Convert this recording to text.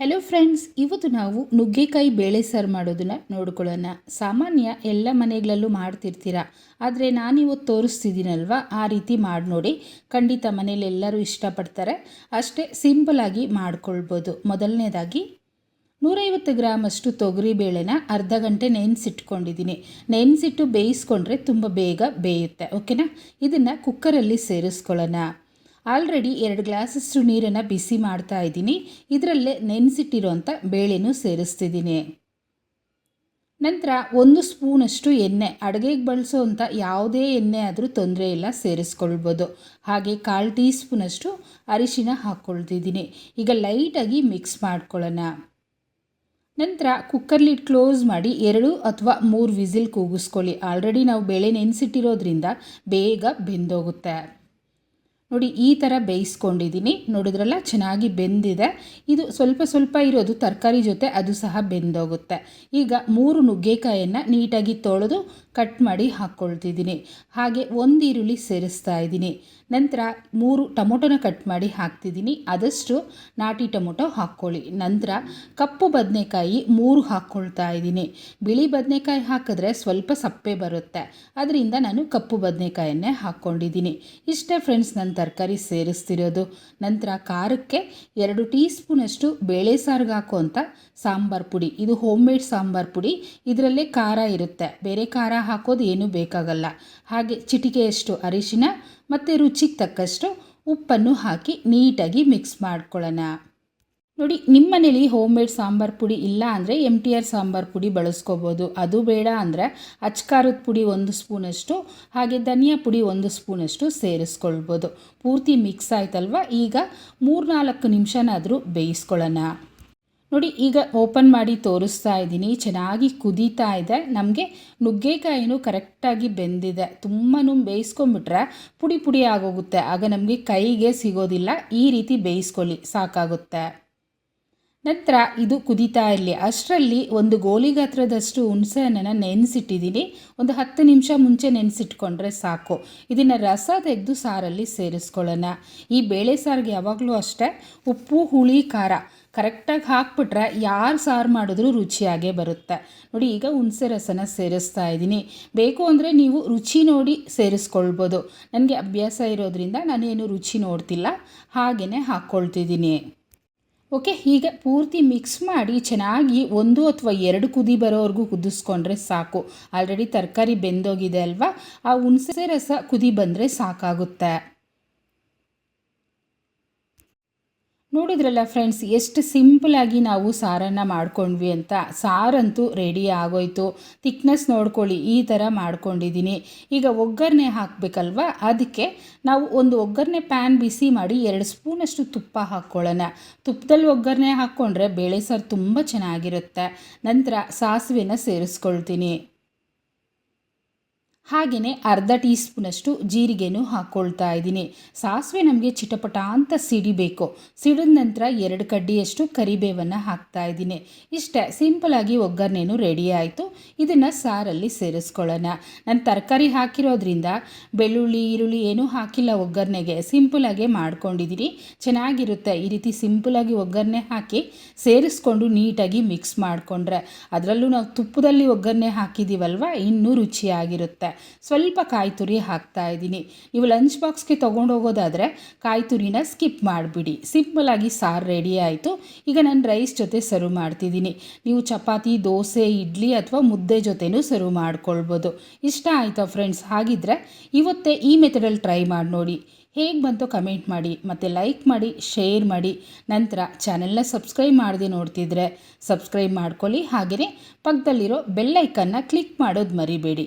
Hello friends ಇವತ್ತು ನಾವು ನುಗ್ಗೆಕಾಯಿ ಬೇಳೆ ಸಾರು ಮಾಡೋದನ್ನ ನೋಡ್ಕೊಳ್ಳೋಣ. ಸಾಮಾನ್ಯ ಎಲ್ಲ ಮನೆಗಳಲ್ಲೂ ಮಾಡ್ತಿರ್ತೀರ? ಆದರೆ ನಾನಿವತ್ತು ತೋರಿಸ್ತಿದ್ದೀನಲ್ವ? ಆ ರೀತಿ ಮಾಡಿ ನೋಡಿ. ಖಂಡಿತ ಮನೇಲಿ ಎಲ್ಲರೂ ಇಷ್ಟಪಡ್ತಾರೆ. ಅಷ್ಟೇ ಸಿಂಪಲಾಗಿ ಮಾಡ್ಕೊಳ್ಬೋದು. ಮೊದಲನೇದಾಗಿ, ನೂರೈವತ್ತು ಗ್ರಾಮಷ್ಟು ತೊಗರಿ ಬೇಳೆನ ಅರ್ಧ ಗಂಟೆ ನೆನೆಸಿಟ್ಕೊಂಡಿದ್ದೀನಿ. ನೆನೆಸಿಟ್ಟು ಬೇಯಿಸ್ಕೊಂಡ್ರೆ ತುಂಬ ಬೇಗ ಬೇಯುತ್ತೆ ಓಕೆನಾ ಇದನ್ನು ಕುಕ್ಕರಲ್ಲಿ ಸೇರಿಸ್ಕೊಳ್ಳೋಣ. ಆಲ್ರೆಡಿ ಎರಡು ಗ್ಲಾಸಷ್ಟು ನೀರನ್ನು ಬಿಸಿ ಮಾಡ್ತಾ ಇದ್ದೀನಿ. ಇದರಲ್ಲೇ ನೆನೆಸಿಟ್ಟಿರೋಂಥ ಬೇಳೆನೂ ಸೇರಿಸ್ತಿದ್ದೀನಿ. ನಂತರ ಒಂದು ಸ್ಪೂನಷ್ಟು ಎಣ್ಣೆ, ಅಡುಗೆಗೆ ಬಳಸೋವಂಥ ಯಾವುದೇ ಎಣ್ಣೆ ಆದರೂ ತೊಂದರೆ ಇಲ್ಲ, ಸೇರಿಸ್ಕೊಳ್ಬೋದು. ಹಾಗೆ ಕಾಲು ಟೀ ಸ್ಪೂನಷ್ಟು ಅರಿಶಿನ ಹಾಕ್ಕೊಳ್ತಿದ್ದೀನಿ ಈಗ ಲೈಟಾಗಿ ಮಿಕ್ಸ್ ಮಾಡ್ಕೊಳ್ಳೋಣ. ನಂತರ ಕುಕ್ಕರ್ಲಿಡ್ ಕ್ಲೋಸ್ ಮಾಡಿ ಎರಡು ಅಥವಾ ಮೂರು ವಿಸಿಲ್ ಕೂಗಿಸ್ಕೊಳ್ಳಿ. ಆಲ್ರೆಡಿ ನಾವು ಬೇಳೆ ನೆನೆಸಿಟ್ಟಿರೋದ್ರಿಂದ ಬೇಗ ಬೆಂದೋಗುತ್ತೆ. ನೋಡಿ, ಈ ಥರ ಬೇಯಿಸ್ಕೊಂಡಿದ್ದೀನಿ. ನೋಡಿದ್ರಲ್ಲ, ಚೆನ್ನಾಗಿ ಬೆಂದಿದೆ. ಇದು ಸ್ವಲ್ಪ ಸ್ವಲ್ಪ ಇರೋದು ತರಕಾರಿ ಜೊತೆ, ಅದು ಸಹ ಬೆಂದೋಗುತ್ತೆ. ಈಗ ಮೂರು ನುಗ್ಗೆಕಾಯನ್ನು ನೀಟಾಗಿ ತೊಳೆದು ಕಟ್ ಮಾಡಿ ಹಾಕ್ಕೊಳ್ತಿದ್ದೀನಿ ಹಾಗೆ ಒಂದು ಈರುಳ್ಳಿ ಸೇರಿಸ್ತಾ ಇದ್ದೀನಿ. ನಂತರ ಮೂರು ಟೊಮೊಟೊನ ಕಟ್ ಮಾಡಿ ಹಾಕ್ತಿದ್ದೀನಿ. ಆದಷ್ಟು ನಾಟಿ ಟೊಮೊಟೊ ಹಾಕ್ಕೊಳ್ಳಿ. ನಂತರ ಕಪ್ಪು ಬದನೆಕಾಯಿ ಮೂರು ಹಾಕ್ಕೊಳ್ತಾ ಇದ್ದೀನಿ. ಬಿಳಿ ಬದನೆಕಾಯಿ ಹಾಕಿದ್ರೆ ಸ್ವಲ್ಪ ಸಪ್ಪೆ ಬರುತ್ತೆ. ಅದರಿಂದ ನಾನು ಕಪ್ಪು ಬದನೆಕಾಯನ್ನೇ ಹಾಕ್ಕೊಂಡಿದ್ದೀನಿ. ಇಷ್ಟೇ ಫ್ರೆಂಡ್ಸ್ ನನ್ನ ತರಕಾರಿ ಸೇರಿಸ್ತಿರೋದು. ನಂತರ ಖಾರಕ್ಕೆ ಎರಡು ಟೀ ಸ್ಪೂನಷ್ಟು ಬೇಳೆ ಸಾರಿಗೆ ಹಾಕುವಂಥ ಸಾಂಬಾರು ಪುಡಿ. ಇದು ಹೋಮ್ ಮೇಡ್ ಸಾಂಬಾರು ಪುಡಿ. ಇದರಲ್ಲೇ ಖಾರ ಇರುತ್ತೆ. ಬೇರೆ ಖಾರ ಹಾಕೋದು ಏನೂ ಬೇಕಾಗಲ್ಲ. ಹಾಗೆ ಚಿಟಿಕೆಯಷ್ಟು ಅರಿಶಿನ ಮತ್ತು ರುಚಿಗೆ ತಕ್ಕಷ್ಟು ಉಪ್ಪನ್ನು ಹಾಕಿ ನೀಟಾಗಿ ಮಿಕ್ಸ್ ಮಾಡ್ಕೊಳ್ಳೋಣ. ನೋಡಿ ನಿಮ್ಮ ಮನೇಲಿ ಹೋಮ್ ಮೇಡ್ ಸಾಂಬಾರು ಪುಡಿ ಇಲ್ಲ ಅಂದರೆ ಎಂ ಟಿ ಆರ್ ಸಾಂಬಾರು ಪುಡಿ ಬಳಸ್ಕೋಬೋದು. ಅದು ಬೇಡ ಅಂದರೆ ಅಚ್ಕಾರದ ಪುಡಿ ಒಂದು ಸ್ಪೂನಷ್ಟು, ಹಾಗೆ ಧನಿಯಾ ಪುಡಿ ಒಂದು ಸ್ಪೂನಷ್ಟು ಸೇರಿಸ್ಕೊಳ್ಬೋದು. ಪೂರ್ತಿ ಮಿಕ್ಸ್ ಆಯ್ತಲ್ವ? ಈಗ ಮೂರ್ನಾಲ್ಕು ನಿಮಿಷನಾದರೂ ಬೇಯಿಸ್ಕೊಳ್ಳೋಣ. ನೋಡಿ, ಈಗ ಓಪನ್ ಮಾಡಿ ತೋರಿಸ್ತಾ ಇದ್ದೀನಿ. ಚೆನ್ನಾಗಿ ಕುದೀತಾ ಇದೆ. ನಮಗೆ ನುಗ್ಗೆಕಾಯಿನೂ ಕರೆಕ್ಟಾಗಿ ಬೆಂದಿದೆ. ತುಂಬಾ ಬೇಯಿಸ್ಕೊಂಬಿಟ್ರೆ ಪುಡಿ ಪುಡಿ ಆಗೋಗುತ್ತೆ. ಆಗ ನಮಗೆ ಕೈಗೆ ಸಿಗೋದಿಲ್ಲ. ಈ ರೀತಿ ಬೇಯಿಸ್ಕೊಳ್ಳಿ. ಸಾಕಾಗುತ್ತೆ. ನಂತರ ಇದು ಕುದೀತಾ ಇರಲಿ. ಅಷ್ಟರಲ್ಲಿ ಒಂದು ಗೋಲಿ ಗಾತ್ರದಷ್ಟು ಹುಣಸೆ ಹಣ್ಣನ್ನು ನೆನೆಸಿಟ್ಟಿದ್ದೀನಿ ಒಂದು ಹತ್ತು ನಿಮಿಷ ಮುಂಚೆ ನೆನೆಸಿಟ್ಕೊಂಡ್ರೆ ಸಾಕು. ಇದನ್ನು ರಸ ತೆಗೆದು ಸಾರಲ್ಲಿ ಸೇರಿಸ್ಕೊಳ್ಳೋಣ. ಈ ಬೇಳೆ ಸಾರಿಗೆ ಯಾವಾಗಲೂ ಅಷ್ಟೇ ಉಪ್ಪು, ಹುಳಿ, ಖಾರ ಕರೆಕ್ಟಾಗಿ ಹಾಕ್ಬಿಟ್ರೆ ಯಾರು ಸಾರು ಮಾಡಿದ್ರೂ ರುಚಿಯಾಗೇ ಬರುತ್ತೆ. ನೋಡಿ, ಈಗ ಹುಣಸೆ ರಸನ ಸೇರಿಸ್ತಾ ಇದ್ದೀನಿ. ಬೇಕು ಅಂದರೆ ನೀವು ರುಚಿ ನೋಡಿ ಸೇರಿಸ್ಕೊಳ್ಬೋದು. ನನಗೆ ಅಭ್ಯಾಸ ಇರೋದ್ರಿಂದ ನಾನೇನು ರುಚಿ ನೋಡ್ತಿಲ್ಲ. ಹಾಗೆಯೇ ಹಾಕ್ಕೊಳ್ತಿದ್ದೀನಿ. ಓಕೆ, ಹೀಗೆ ಪೂರ್ತಿ ಮಿಕ್ಸ್ ಮಾಡಿ ಚೆನ್ನಾಗಿ ಒಂದು ಅಥವಾ ಎರಡು ಕುದಿ ಬರೋವರೆಗೂ ಕುದಿಸ್ಕೊಂಡ್ರೆ ಸಾಕು. ಆಲ್ರೆಡಿ ತರಕಾರಿ ಬೆಂದೋಗಿದೆ ಅಲ್ವಾ? ಆ ಹುಣಸೆ ರಸ ಕುದಿ ಬಂದರೆ ಸಾಕಾಗುತ್ತೆ. ನೋಡಿದ್ರಲ್ಲ ಫ್ರೆಂಡ್ಸ್ ಎಷ್ಟು ಸಿಂಪಲಾಗಿ ನಾವು ಸಾರನ್ನು ಮಾಡ್ಕೊಂಡ್ವಿ ಅಂತ. ಸಾರಂತೂ ರೆಡಿ ಆಗೋಯ್ತು. ತಿಕ್ನೆಸ್ ನೋಡ್ಕೊಳ್ಳಿ, ಈ ಥರ ಮಾಡ್ಕೊಂಡಿದ್ದೀನಿ. ಈಗ ಒಗ್ಗರಣೆ ಹಾಕಬೇಕಲ್ವ? ಅದಕ್ಕೆ ನಾವು ಒಂದು ಒಗ್ಗರಣೆ ಪ್ಯಾನ್ ಬಿಸಿ ಮಾಡಿ ಎರಡು ಸ್ಪೂನಷ್ಟು ತುಪ್ಪ ಹಾಕ್ಕೊಳ್ಳೋಣ. ತುಪ್ಪದಲ್ಲಿ ಒಗ್ಗರಣೆ ಹಾಕ್ಕೊಂಡ್ರೆ ಬೇಳೆ ಸಾರು ತುಂಬ ಚೆನ್ನಾಗಿರುತ್ತೆ. ನಂತರ ಸಾಸಿವೆನ ಸೇರಿಸ್ಕೊಳ್ತೀನಿ. ಹಾಗೆಯೇ ಅರ್ಧ ಟೀ ಸ್ಪೂನಷ್ಟು ಜೀರಿಗೆನೂ ಹಾಕ್ಕೊಳ್ತಾ ಇದ್ದೀನಿ. ಸಾಸಿವೆ ನಮಗೆ ಚಿಟಪಟ ಅಂತ ಸಿಡಿಬೇಕು ಸಿಡಿದ ನಂತರ ಎರಡು ಕಡ್ಡಿಯಷ್ಟು ಕರಿಬೇವನ್ನು ಹಾಕ್ತಾ ಇದ್ದೀನಿ. ಇಷ್ಟೇ ಸಿಂಪಲಾಗಿ ಒಗ್ಗರಣೆನೂ ರೆಡಿ ಆಯಿತು. ಇದನ್ನು ಸಾರಲ್ಲಿ ಸೇರಿಸ್ಕೊಳ್ಳೋಣ. ನಾನು ತರಕಾರಿ ಹಾಕಿರೋದ್ರಿಂದ ಬೆಳ್ಳುಳ್ಳಿ, ಈರುಳ್ಳಿ ಏನೂ ಹಾಕಿಲ್ಲ ಒಗ್ಗರಣೆಗೆ. ಸಿಂಪಲಾಗೆ ಮಾಡ್ಕೊಂಡಿದ್ದೀನಿ ಚೆನ್ನಾಗಿರುತ್ತೆ. ಈ ರೀತಿ ಸಿಂಪಲಾಗಿ ಒಗ್ಗರಣೆ ಹಾಕಿ ಸೇರಿಸ್ಕೊಂಡು ನೀಟಾಗಿ ಮಿಕ್ಸ್ ಮಾಡಿಕೊಂಡ್ರೆ. ಅದರಲ್ಲೂ ನಾವು ತುಪ್ಪದಲ್ಲಿ ಒಗ್ಗರಣೆ ಹಾಕಿದ್ದೀವಲ್ವ ಇನ್ನೂ ರುಚಿಯಾಗಿರುತ್ತೆ. ಸ್ವಲ್ಪ ಕಾಯಿ ತುರಿ ಹಾಕ್ತಾ ಇದ್ದೀನಿ. ನೀವು ಲಂಚ್ ಬಾಕ್ಸ್ಗೆ ತೊಗೊಂಡೋಗೋದಾದರೆ ಕಾಯಿ ತುರಿನ ಸ್ಕಿಪ್ ಮಾಡಿಬಿಡಿ. ಸಿಂಪಲಾಗಿ ಸಾರು ರೆಡಿ ಆಯಿತು. ಈಗ ನಾನು ರೈಸ್ ಜೊತೆ ಸರ್ವ್ ಮಾಡ್ತಿದ್ದೀನಿ. ನೀವು ಚಪಾತಿ, ದೋಸೆ, ಇಡ್ಲಿ ಅಥವಾ ಮುದ್ದೆ ಜೊತೆನೂ ಸರ್ವ್ ಮಾಡ್ಕೊಳ್ಬೋದು. ಇಷ್ಟ ಆಯಿತಾ ಫ್ರೆಂಡ್ಸ್ ಹಾಗಿದ್ರೆ ಇವತ್ತೇ ಈ ಮೆಥಡಲ್ಲಿ ಟ್ರೈ ಮಾಡಿ ನೋಡಿ. ಹೇಗೆ ಬಂತು ಕಮೆಂಟ್ ಮಾಡಿ, ಮತ್ತು ಲೈಕ್ ಮಾಡಿ ಶೇರ್ ಮಾಡಿ. ನಂತರ ಚಾನೆಲ್ನ ಸಬ್ಸ್ಕ್ರೈಬ್ ಮಾಡದೆ ನೋಡ್ತಿದ್ರೆ ಸಬ್ಸ್ಕ್ರೈಬ್ ಮಾಡ್ಕೊಳ್ಳಿ. ಹಾಗೆಯೇ ಪಕ್ಕದಲ್ಲಿರೋ ಬೆಲ್ಲೈಕನ್ನ ಕ್ಲಿಕ್ ಮಾಡೋದು ಮರಿಬೇಡಿ.